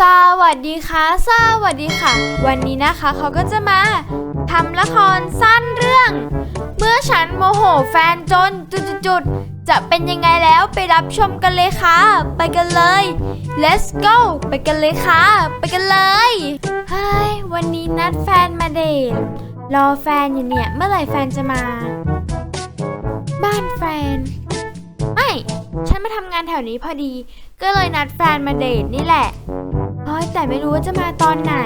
สวัสดีค่ะ สวัสดีค่ะ วันนี้นะคะเขาก็จะมาทำละครสั้นเรื่อง เมื่อฉันโมโหแฟนจนจุดๆๆจะเป็นยังไงแล้วไปรับชมกันเลยค่ะ ไปกันเลย let's go ไปกันเลยค่ะ ไปกันเลยเฮ้ยวันนี้นัดแฟนมาเดทรอแฟนอยู่เนี่ยเมื่อไหร่แฟนจะมา บ้านแฟน ไม่ ฉันมาทำงานแถวนี้พอดี ก็เลยนัดแฟนมาเดทนี่แหละ แต่ไม่รู้ว่าจะมาตอนไหน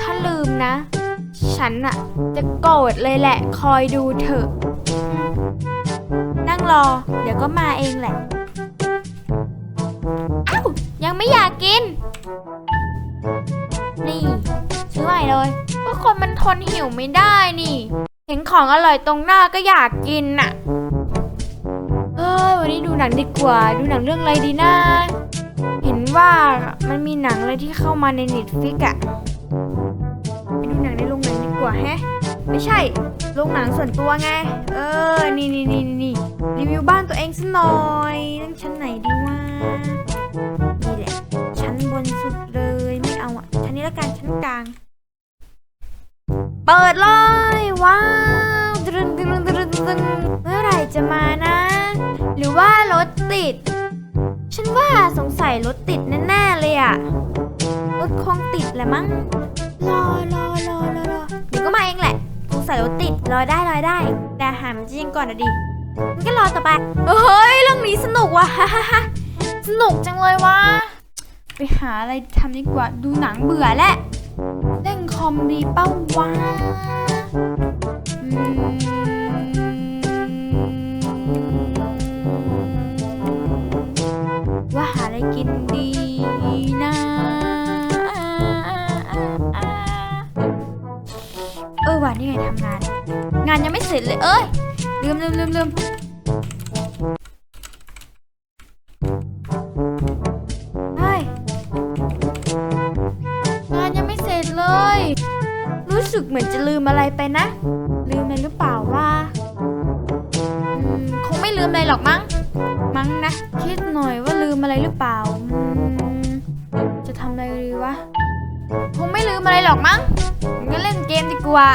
ถ้าลืมนะ ฉันอะจะโกรธเลยแหละ คอยดูเถอะ นั่งรอ เดี๋ยวก็มาเองแหละเอ้ายังไม่อยากกิน นี่ ซื้อใหม่เลยก็คนมันทนหิวไม่ได้นี่ เห็นของอร่อยตรงหน้าก็อยากกินน่ะเฮ้ยวันนี้ดูหนังดีกว่า ดูหนังเรื่องอะไรดีนะเห็น ว่ามันมีหนังอะไรที่เข้ามาในเน็ตฟิกอะไปดูหนังในโรงหนังดีกว่าแฮะ ไม่ใช่ โรงหนังส่วนตัวไง เออ นี่นี่นี่นี่รีวิวบ้านตัวเองสักหน่อย นั่งชั้นไหนดีวะ นี่แหละ ชั้นบนสุดเลย ไม่เอาอะชั้นนี้ละกันชั้นกลาง เปิดเลยว้าวดึงดึงดึงดึงดึงเมื่อไหร่จะมานะ หรือว่ารถติด ฉันว่าสงสัยรถติดแน่ๆเลยอะรถคงติดแหละมั้ง รอรอรอรอรอเดี๋ยวก็มาเองแหละ สงสัยรถติด รอได้รอได้ แต่หามจริงก่อนนะดิมันก็รอต่อไป เฮ้ย เรื่องนี้สนุกว่ะ สนุกจังเลยว่ะ ไปหาอะไรทำดีกว่า ดูหนังเบื่อแหละเล่นคอมดีเป้าวะอืม กินดีนะเออวันนี้ไงทำงาน งานยังไม่เสร็จเลยเอ้ยลืมลืมลืมลืมเฮ้ยงานยังไม่เสร็จเลย รู้สึกเหมือนจะลืมอะไรไปนะ ลืมอะไรหรือเปล่าว่าคงไม่ลืมอะไรหรอกมั้ง มั้งนะ คิดหน่อยว่า มอะไรหรือเปล่า จะทำอะไรดีวะ คงไม่ลืมอะไรหรอกมั้งงั้นเล่นเกมดีกว่า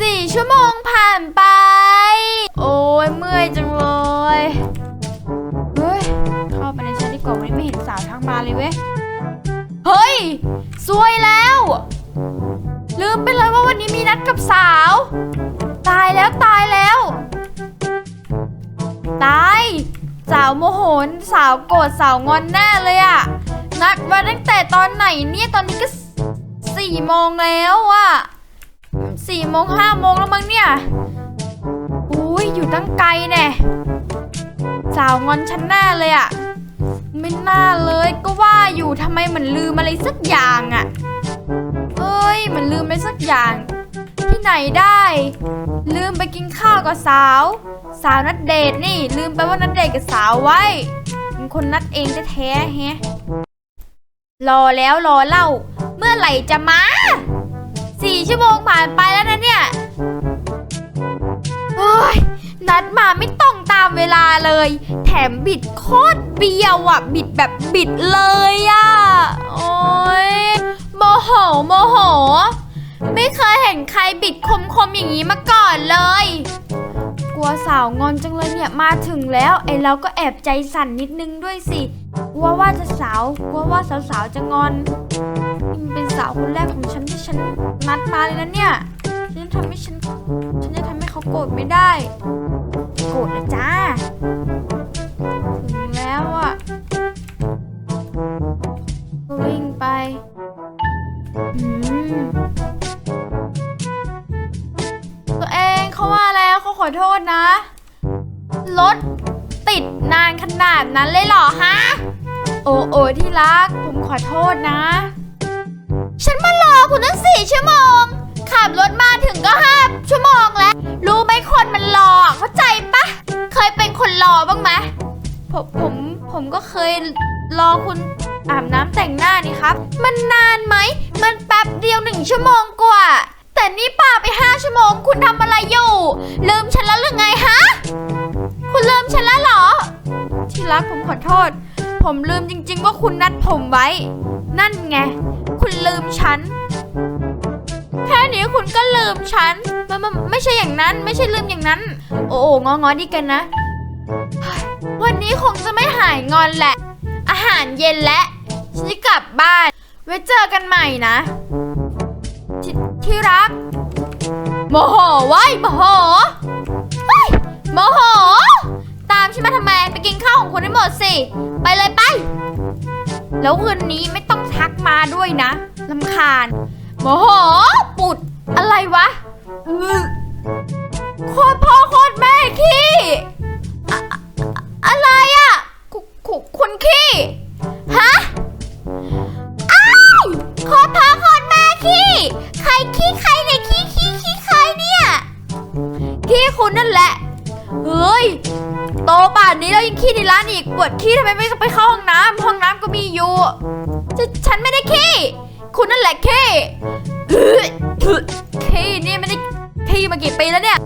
สี่ชั่วโมงผ่านไป โอ้ยเมื่อยจังเลย เฮ้ย เข้าไปในแชทดีกว่าวันนี้ไม่เห็นสาวทักมาเลยเว้ย เฮ้ยสวยแล้ว ลืมไปเลยว่าวันนี้มีนัดกับสาว ตายแล้วตายแล้ว ตายาวโมโหนสาวโกรธสาวงอนแน่เลยอะนัดมาตั้งแต่ตอนไหนเนี่ยตอนนี้ก็สี่โมงแล้วอะสี่โมงห้าโมงแล้วมั้งเนี่ยอุ้ยอยู่ตั้งไกลแน่สาวงอนฉันแน่เลยอะไม่น่าเลยก็ว่าอยู่ทำไมเหมือนลืมอะไรสักอย่างอะเอ้ยเหมือนลืมอะไรสักอย่าง ที่ไหนได้ ลืมไปกินข้าวกับสาว สาวนัดเดทนี่ ลืมไปว่านัดเดทกับสาวไว้เป็นคนนัดเองแท้ๆแฮะรอแล้วรอเล่า เมื่อไหร่จะมาสี่ชั่วโมงผ่านไปแล้วนะเนี่ยโอ้ยนัดมาไม่ต้องตามเวลาเลย แถมบิดโคตรเบี้ยวอะ บิดแบบบิดเลยอะ โอ้ยโมโหโมโห ไม่เคยเห็นใครบิดคมๆอย่างนี้มาก่อนเลย กลัวสาวงอนจังเลยเนี่ยมาถึงแล้ว ไอเราก็แอบใจสั่นนิดนึงด้วยสิกลัวว่าจะสาวกลัวว่าสาวๆจะงอนนี่มันเป็นสาวคนแรกของฉันที่ฉันนัดมาเลยนะเนี่ยฉันทำให้ฉันฉันจะทำให้เขาโกรธไม่ได้ โกรธนะจ้าถึงแล้วอะ ขนาดนั้นเลยเหรอฮะ โอ้โอที่รัก ผมขอโทษนะ ฉันมารอคุณตั้งสี่ชั่วโมง ขับรถมาถึงก็ห้าชั่วโมงแล้ว รู้ไหมคนมันรอเข้าใจปะ เคยเป็นคนรอบ้างไหมผมผมผมก็เคยรอคุณอาบน้ำแต่งหน้านี่ครับ มันนานไหม มันแป๊บเดียวหนึ่งชั่วโมงกว่า แต่นี่ป่าไปห้าชั่วโมง คุณทำอะไรอยู่ ลืมฉันแล้วหรือไงฮะ คุณลืมฉันแล้วเหรอ ที่รักผมขอโทษ ผมลืมจริง ๆ ว่าคุณนัดผมไว้ นั่นไง คุณลืมฉัน แค่นี้คุณก็ลืมฉันมันมันไม่ใช่อย่างนั้น ไม่ใช่ลืมอย่างนั้น โอ้โงองอดีกันนะ วันนี้คงจะไม่หายงอนแหละ อาหารเย็นและฉันจะกลับบ้าน ไว้เจอกันใหม่นะทที่รักโมโหไว้โมโห กินข้าวของคุณให้หมดสิ ไปเลยไป แล้วคืนนี้ไม่ต้องทักมาด้วยนะลำคาญ ขี้ในร้านอีกปวดขี้ทำไมไม่ไปเข้าห้องน้ำห้องน้ำก็มีอยู่ฉฉันไม่ได้ขี้คุณนั่นแหละขี้อื้ออื้อขี้เนี่ยไม่ได้ขี้มากี่ปีแล้วเนี่ย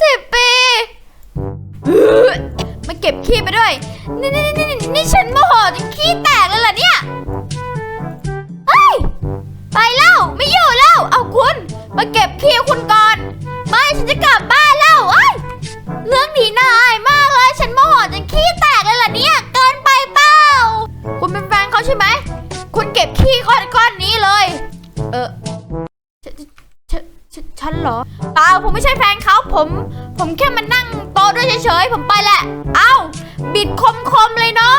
สิบปีมาเก็บขี้ไปด้วยนี่นี่นี่นี่ฉัน ผมผมแค่มานั่งโต๊ะด้วยเฉยๆ ผมไปแหละ เอ้า บิดคมๆเลยเนาะ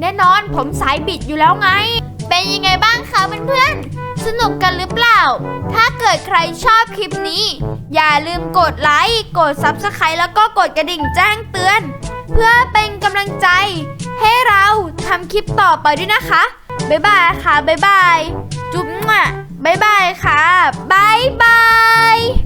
แน่นอนผมสายบิดอยู่แล้วไง เป็นยังไงบ้างคะเพื่อนๆ สนุกกันหรือเปล่า ถ้าเกิดใครชอบคลิปนี้ อย่าลืมกดไลค์ กด Subscribe แล้วก็กดกระดิ่งแจ้งเตือน เพื่อเป็นกำลังใจ ให้เราทำคลิปต่อไปด้วยนะคะ บ๊ายบายค่ะ บ๊ายบาย จุ๊บมั่วบ๊ายบายค่ะ บ๊ายบาย